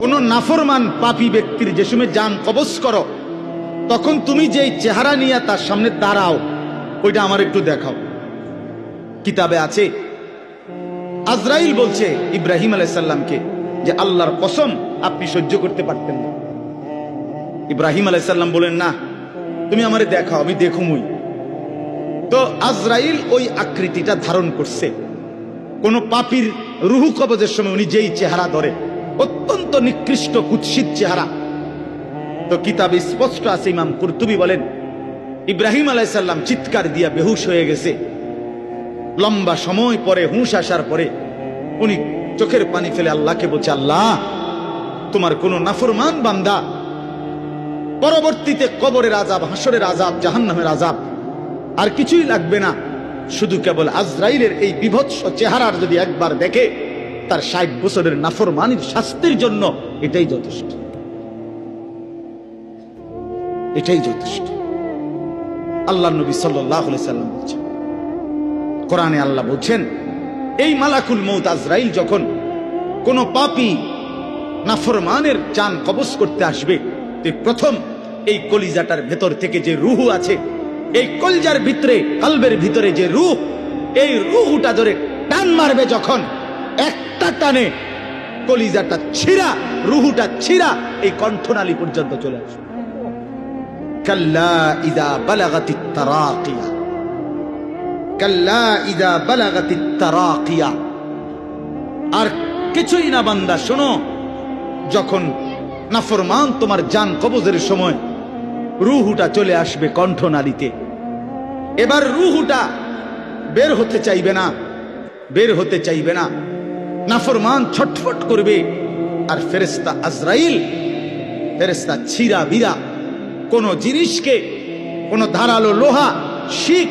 কোন নাফরমান পাপী ব্যক্তির যে সময় যান কবজ করো, তখন তুমি যেই চেহারা নিয়ে তার সামনে দাঁড়াও, ওইটা আমার একটু দেখাও। কিতাবে আছে, আজরাইল বলছে ইব্রাহিম আলাইসাল্লামকে যে আল্লাহর কসম আপনি সহ্য করতে পারতেন না। ইব্রাহিম আলাইসাল্লাম বলেন, না, তুমি আমারে দেখাও, আমি দেখুমই। তো আজরাইল ওই আকৃতিটা ধারণ করছে। কোন পাপির রুহু কবজের সময় উনি যেই চেহারা ধরে, অত্যন্ত নিকৃষ্ট কুৎসিত চেহারা। তো কিতাবে স্পষ্ট আছে, ইমাম কুরতুবি বলেন, ইব্রাহিম আলাইসাল্লাম চিৎকার দিয়া বেহুশ হয়ে গেছে। লম্বা সময় পরে, হুঁশ আসার পরে, উনি চোখের পানি ফেলে আল্লাহকে বলছে, আল্লাহ, তোমার কোন নাফরমান বান্দা। পরবর্তীতে কবরের আজাব হাসরের আজাব জাহান্নামের আজাব আর কিছুই লাগবে না। শুধু কেবল আজরাইলের এই বিভৎস চেহারার যদি একবার দেখে তার ষাট বছরের নাফরমানির শাস্তির জন্য এটাই যথেষ্ট। এটাই যথেষ্ট। আল্লাহ নবী সাল্লাহ সাল্লাম বলছেন, কোরআনে আল্লাহ বলছেন, এই মালাকুল মৌত আজরাইল যখন কোন পাপি নাফরমানের চান কবজ করতে আসবে প্রথম এই কলিজাটার ভেতর থেকে যে রুহু আছে, এই কলজার ভিতরে, কালবের ভিতরে যে রুহ, এই রুহুটা ধরে টান মারবে যখন একটা টানে কলিজাটা ছিঁড়া, রুহুটা ছিঁড়া, এই কণ্ঠনালী পর্যন্ত চলে আসবে কাল্লা ইদা বালাগাতি তারাকিয়া। কাল্লা ইদা বালাগাতি তারাকিয়া। আর কিছুই না বান্দা, শোনো, যখন নাফরমান তোমার জান কবজের সময় রুহুটা চলে আসবে কণ্ঠনালীতে, এবার রুহুটা বের হতে চাইবে না, বের হতে চাইবে না। নাফরমান ছটফট করবে। আর ফেরেস্তা আজরাইল ফেরেস্তা ছিরা বিরা কোন জিনিসকে, কোন ধারালো লোহা, শিখ,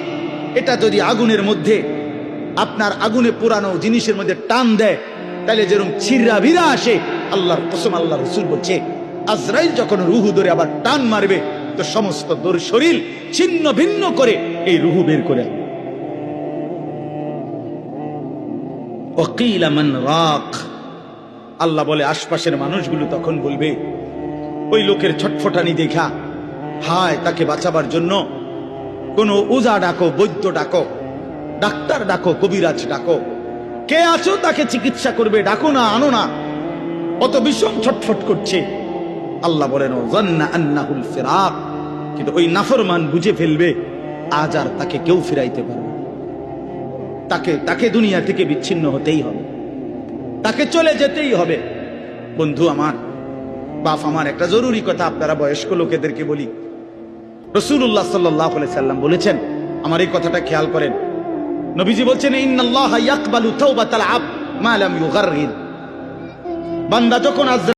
এটা যদি আগুনের মধ্যে, আপনার আগুনে পুরানো জিনিসের মধ্যে টান দেয় তাহলে যেরকম ছিড়া ভিড়া আসে, আল্লাহর কসম আল্লাহ রসুল বলছে, আজরাইল যখন রুহু ধরে আবার টান মারবে, তো সমস্ত দোর শরীর ছিন্ন ভিন্ন করে এই রুহু বের করে আল্লাহ বলে, আশপাশের মানুষগুলো তখন বলবে, ওই লোকের ছটফটানি দেখা, হায়, তাকে বাঁচাবার জন্য কোন উজা ডাকো, বৈদ্য ডাকো, ডাক্তার ডাকো, কবিরাজ ডাকো। কে আছো? তাকে চিকিৎসা করবে, ডাকো না, আনো না। অত ভীষণ ছটফট করছে। আল্লাহ বলেন আন্নাহুল ফিরাক। কিন্তু ওই নাফরমান বুঝে ফেলবে, আজ আর তাকে কেউ ফিরাইতে পারবে। তাকে তাকে দুনিয়া থেকে বিচ্ছিন্ন হতেই হবে। তাকে চলে যেতেই হবে। বন্ধু আমার, বাপ আমার, একটা জরুরি কথা আপনারা বয়স্ক লোকেদেরকে বলি। রসুল্লাহ সাল্লাহ সাল্লাম বলেছেন, আমার এই কথাটা খেয়াল করেন। নবীজি বলছেন, ইন্নাল্লাহ ইয়াকবালু তাওবাতাল আব মা বান্দা যখন